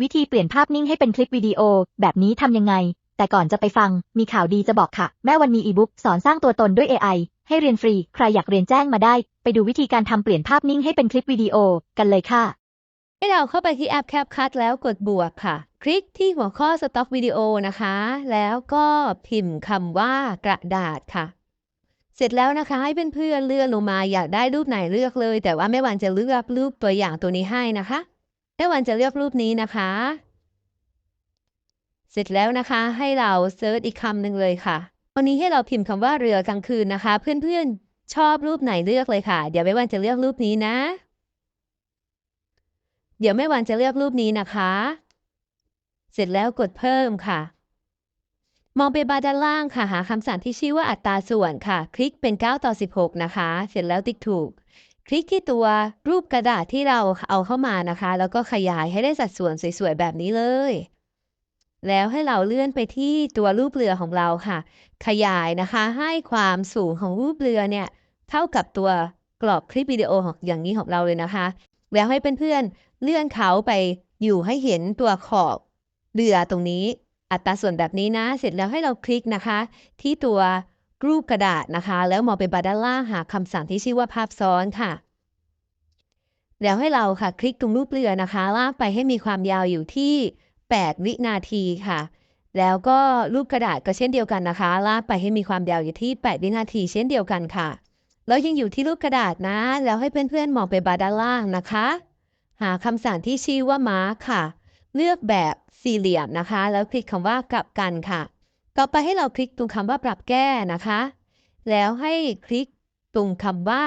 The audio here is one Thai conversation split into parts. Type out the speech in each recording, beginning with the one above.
วิธีเปลี่ยนภาพนิ่งให้เป็นคลิปวิดีโอ แบบนี้ทำยังไง แต่ก่อนจะไปฟัง มีข่าวดีจะบอกค่ะ แม่วันมีอีบุ๊กสอนสร้างตัวตนด้วย AI ให้เรียนฟรี ใครอยากเรียนแจ้งมาได้ ไปดูวิธีการทำเปลี่ยนภาพนิ่งให้เป็นคลิปวิดีโอกันเลยค่ะ ให้เราเข้าไปที่แอป CapCut แล้วกดบวกค่ะ คลิกที่หัวข้อ Stock Video นะคะ แล้วก็พิมพ์คำว่ากระดาษค่ะ เสร็จแล้วนะคะ ให้เพื่อนๆเลื่อนลงมาอยากได้รูปไหนเลือกเลย แต่ว่าแม่วันจะเลือกรูปตัวอย่างตัวนี้ให้นะคะ แม่วันจะเลือกรูปนี้นะคะ เสร็จแล้วนะคะ ให้เราเซิร์ชอีกคำหนึ่งเลยค่ะ วันนี้ให้เราพิมพ์คำว่าเรือกลางคืนนะคะ เพื่อนๆชอบรูปไหนเลือกเลยค่ะ เดี๋ยวแม่วันจะเลือกรูปนี้นะ เดี๋ยวแม่วันจะเลือกรูปนี้นะคะ เสร็จแล้วกดเพิ่มค่ะ มองไปบาร์ด้านล่างค่ะ หาคำสั่งที่ชื่อว่าอัตราส่วนค่ะ คลิกเป็น 9 ต่อ 16 นะคะ เสร็จแล้วติ๊กถูก คลิกที่ตัวรูปกระดาษที่เราเอาเข้ามานะคะ แล้วก็ขยายให้ได้สัดส่วนสวยๆ แบบนี้เลย แล้วให้เราเลื่อนไปที่ตัวรูปเรือของเราค่ะ ขยายนะคะ ให้ความสูงของรูปเรือเนี่ย เท่ากับตัวกรอบคลิปวิดีโออย่างนี้ของเราเลยนะคะ แล้วให้เพื่อนๆเลื่อนเขาไปอยู่ให้เห็นตัวขอบเรือตรงนี้ อัตราส่วนแบบนี้นะ เสร็จแล้วให้เราคลิกนะคะ ที่ตัว รูปกระดาษนะคะ แล้วมองไปบาร์ด้านล่างหาคำสั่งที่ชื่อว่าภาพซ้อนค่ะแล้วให้เราค่ะ คลิกตรงรูปเรือนะคะ ลากไปให้มีความยาวอยู่ที่ 8 วินาทีค่ะ แล้วก็รูปกระดาษก็เช่นเดียวกันนะคะ ลากไปให้มีความยาวอยู่ที่ 8 วินาที เช่นเดียวกันค่ะ แล้วยังอยู่ที่รูปกระดาษนะ แล้วให้เพื่อนๆมองไปบาร์ด้านล่างนะคะ หาคำสั่งที่ชื่อว่ามาร์คค่ะ เลือกแบบสี่เหลี่ยมนะคะ แล้วคลิกคำว่ากลับกันค่ะ ต่อไปให้เราคลิกตรงคำว่าปรับแก้นะคะ แล้วให้คลิกตรงคำว่า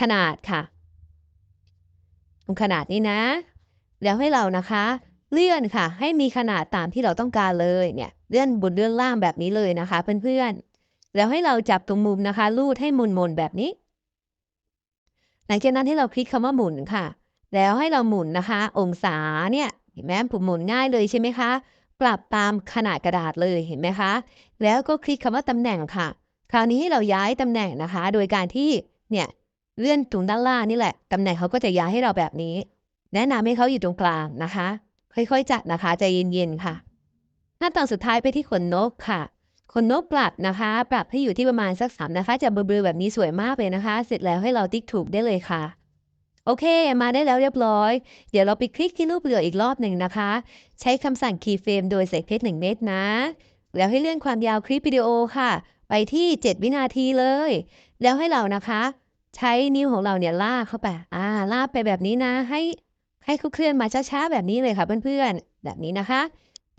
ขนาดค่ะ ตรงขนาดนี้นะ แล้วให้เรานะคะ เลื่อนค่ะ ให้มีขนาดตามที่เราต้องการเลยเนี่ยเลื่อนบนเลื่อนล่างแบบนี้เลยนะคะเพื่อนๆแล้วให้เราจับตรงมุมนะคะลูดให้มุนๆแบบนี้ หลังจากนั้นให้เราคลิกคำว่าหมุนค่ะ แล้วให้เราหมุนนะคะ องศาเนี่ยเห็นไหมผมหมุนง่ายเลยใช่ไหมคะ ปรับตามขนาดกระดาษเลยเห็นไหมคะ แล้วก็คลิกคำว่าตำแหน่งค่ะ คราวนี้ให้เราย้ายตำแหน่งนะคะ โดยการที่เนี่ยเลื่อนตรงด้านล่างนี่แหละตำแหน่งเขาก็จะย้ายให้เราแบบนี้ แนะนำให้เขาอยู่ตรงกลางนะคะ ค่อยๆจัดนะคะใจเย็นๆค่ะ หน้าตอนสุดท้ายไปที่ขนนกค่ะขนนกปรับนะคะ ปรับให้อยู่ที่ประมาณสักสามนะคะ จะเบลอๆแบบนี้สวยมากเลยนะคะ เสร็จแล้วให้เราติ๊กถูกได้เลยค่ะ โอเค มาได้แล้วเรียบร้อย เดี๋ยวเราไปคลิกที่รูปเรืออีกรอบหนึ่งนะคะ ใช้คำสั่ง keyframe โดยใส่เพชร1เม็ดนะ แล้วให้เลื่อนความยาวคลิปวิดีโอค่ะ ไปที่ 7 วินาทีเลย แล้วให้เรานะคะ ใช้นิ้วของเราเนี่ยลากเข้าไป อ่า ลากไปแบบนี้นะ ให้ให้เขาเคลื่อนมาช้าๆแบบนี้เลยค่ะเพื่อนๆ แบบนี้นะคะ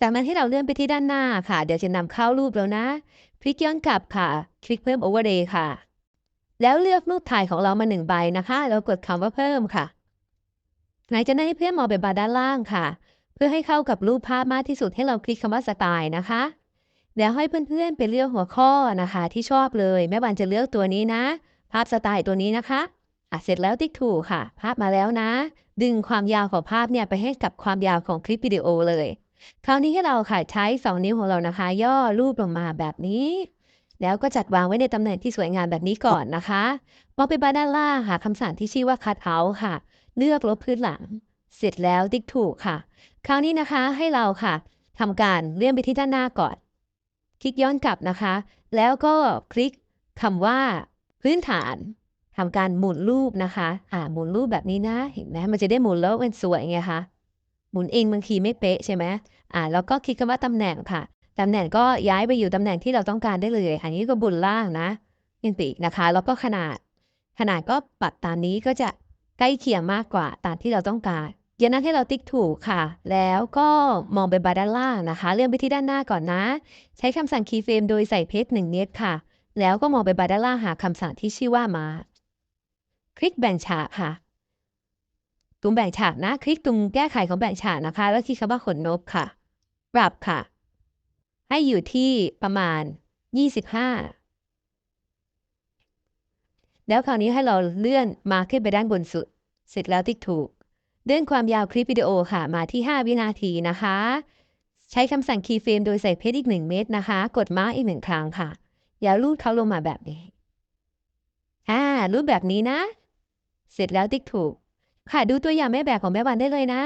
จากนั้นให้เราเลื่อนไปที่ด้านหน้าค่ะ เดี๋ยวจะนำเข้ารูปแล้วนะ คลิกย้อนกลับค่ะ คลิกเพิ่ม overlay ค่ะ แล้วเลือกรูปถ่ายของเรามาหนึ่งใบนะคะ แล้วกดคำว่าเพิ่มค่ะ หลังจากนั้นให้เพื่อนมองไปบาร์ด้านล่างค่ะ เพื่อให้เข้ากับรูปภาพมากที่สุดให้เราคลิกคำว่าสไตล์นะคะ แล้วให้เพื่อนๆไปเลือกหัวข้อนะคะ ที่ชอบเลย แม่บันจะเลือกตัวนี้นะ ภาพสไตล์ตัวนี้นะคะอะเสร็จแล้วติ๊กถูกค่ะ ภาพมาแล้วนะ ดึงความยาวของภาพเนี่ยไปให้กับความยาวของคลิปวิดีโอเลย คราวนี้ให้เราค่ะใช้ 2 นิ้วของเรานะคะ ย่อรูปลงมาแบบนี้ แล้วก็จัดวางไว้ในตำแหน่งที่สวยงามแบบนี้ก่อนนะคะมองไปบาด้านล่างหาคำสั่งที่ชื่อว่า cut out ค่ะ เลือกลบพื้นหลัง เสร็จแล้วติ๊กถูกค่ะ คราวนี้นะคะให้เราค่ะทำการเลื่อนไปที่ด้านหน้าก่อน คลิกย้อนกลับนะคะ แล้วก็คลิกคำว่า พื้นฐานทำการหมุนรูปนะคะ อ่าหมุนรูปแบบนี้นะ เห็นไหมมันจะได้หมุนแล้วเป็นสวยไงคะ หมุนเองบางทีไม่เป๊ะใช่ไหมอ่าแล้วก็คลิกคำว่าตำแหน่งค่ะ ตำแหน่งก็ย้ายไปอยู่ตำแหน่งที่เราต้องการได้เลยอันนี้ก็บุนล่างนะเป็นปีกนะคะ แล้วก็ขนาด ขนาดก็ปรับตามนี้ก็จะใกล้เคียงมากกว่าตามที่เราต้องการอย่านั้นให้เราติ๊กถูกค่ะ แล้วก็มองไปบาร์ด้านล่างนะคะ เลื่อนไปที่ด้านหน้าก่อนนะ ใช้คำสั่ง keyframe โดยใส่เพชรหนึ่งเม็ดค่ะ แล้วก็มองไปบาร์ด้านล่างหาคำสั่งที่ชื่อว่ามา คลิกแบ่งฉากค่ะตรงแบ่งฉากนะ คลิกตรงแก้ไขของแบ่งฉากนะคะ แล้วคลิกคำว่าขนนกค่ะ ปรับค่ะ ให้อยู่ที่ประมาณ 25 แล้วคราวนี้ให้เราเลื่อนมาขึ้นไปด้านบนสุด เสร็จแล้วติ๊กถูก เลื่อนความยาวคลิปวิดีโอค่ะมาที่ 5 วินาทีนะคะ ใช้คำสั่ง keyframe โดยใส่เพชรอีก 1 เม็ดนะคะ กดมาอีกหนึ่งครั้งค่ะ อย่าลูดเขาลงมาแบบนี้ อ่ารูปแบบนี้นะ เสร็จแล้วติ๊กถูก ค่ะดูตัวอย่างแม่แบบของแม่วันได้เลยนะ